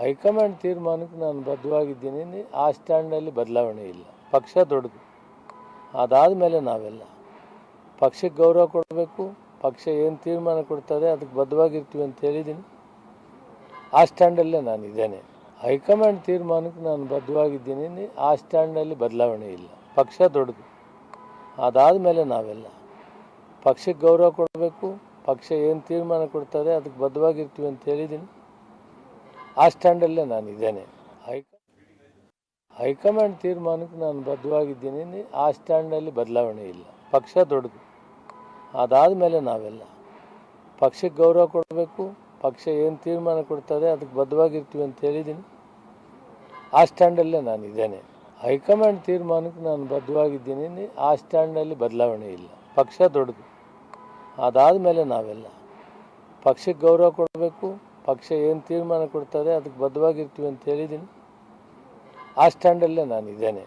High command ತೀರ್ಮಾನಕ್ಕೆ ನಾನು ಬದ್ಧವಾಗಿದ್ದೀನಿ. ಆ ಸ್ಟ್ಯಾಂಡಲ್ಲಿ ಬದಲಾವಣೆ ಇಲ್ಲ. ಪಕ್ಷ ದೊಡ್ಡದು. ಅದಾದ ಮೇಲೆ ನಾವೆಲ್ಲ ಪಕ್ಷಕ್ಕೆ ಗೌರವ ಕೊಡಬೇಕು. ಪಕ್ಷ ಏನು ತೀರ್ಮಾನ ಕೊಡ್ತದೆ ಅದಕ್ಕೆ ಬದ್ಧವಾಗಿರ್ತೀವಿ ಅಂತ ಹೇಳಿದ್ದೀನಿ. ಆ ಸ್ಟ್ಯಾಂಡಲ್ಲೇ ನಾನು ಇದ್ದೇನೆ. ಹೈಕಮಾಂಡ್ ತೀರ್ಮಾನಕ್ಕೆ ನಾನು ಬದ್ಧವಾಗಿದ್ದೀನಿ. ಆ ಸ್ಟ್ಯಾಂಡಲ್ಲಿ ಬದಲಾವಣೆ ಇಲ್ಲ. ಪಕ್ಷ ದೊಡ್ಡದು. ಅದಾದ ಮೇಲೆ ನಾವೆಲ್ಲ ಪಕ್ಷಕ್ಕೆ ಗೌರವ ಕೊಡಬೇಕು. ಪಕ್ಷ ಏನು ತೀರ್ಮಾನ ಕೊಡ್ತದೆ ಅದಕ್ಕೆ ಬದ್ಧವಾಗಿರ್ತೀವಿ ಅಂತ ಹೇಳಿದ್ದೀನಿ. ಆ ಸ್ಟ್ಯಾಂಡಲ್ಲೇ ನಾನು ಇದ್ದೇನೆ ಹೈಕ ಹೈಕಮಾಂಡ್ ತೀರ್ಮಾನಕ್ಕೆ ನಾನು ಬದ್ಧವಾಗಿದ್ದೀನಿ. ಆ ಸ್ಟ್ಯಾಂಡಲ್ಲಿ ಬದಲಾವಣೆ ಇಲ್ಲ. ಪಕ್ಷ ದೊಡ್ಡದು. ಅದಾದ ಮೇಲೆ ನಾವೆಲ್ಲ. ಪಕ್ಷಕ್ಕೆ ಗೌರವ ಕೊಡಬೇಕು. ಪಕ್ಷ ಏನು ತೀರ್ಮಾನ ಕೊಡ್ತದೆ ಅದಕ್ಕೆ ಬದ್ಧವಾಗಿರ್ತೀವಿ ಅಂತ ಹೇಳಿದ್ದೀನಿ. ಆ ಸ್ಟ್ಯಾಂಡಲ್ಲೇ ನಾನು ಇದ್ದೇನೆ ಹೈಕಮಾಂಡ್ ತೀರ್ಮಾನಕ್ಕೆ ನಾನು ಬದ್ಧವಾಗಿದ್ದೀನಿ. ಆ ಸ್ಟ್ಯಾಂಡಲ್ಲಿ ಬದಲಾವಣೆ ಇಲ್ಲ. ಪಕ್ಷ ದೊಡ್ಡದು. ಅದಾದ ಮೇಲೆ ನಾವೆಲ್ಲ. ಪಕ್ಷಕ್ಕೆ ಗೌರವ ಕೊಡಬೇಕು. ಪಕ್ಷ ಏನು ತೀರ್ಮಾನ ಕೊಡ್ತದೆ ಅದಕ್ಕೆ ಬದ್ಧವಾಗಿರ್ತೀವಿ ಅಂತ ಹೇಳಿದ್ದೀನಿ. ಆ ಸ್ಟ್ಯಾಂಡಲ್ಲೇ ನಾನು ಇದ್ದೇನೆ.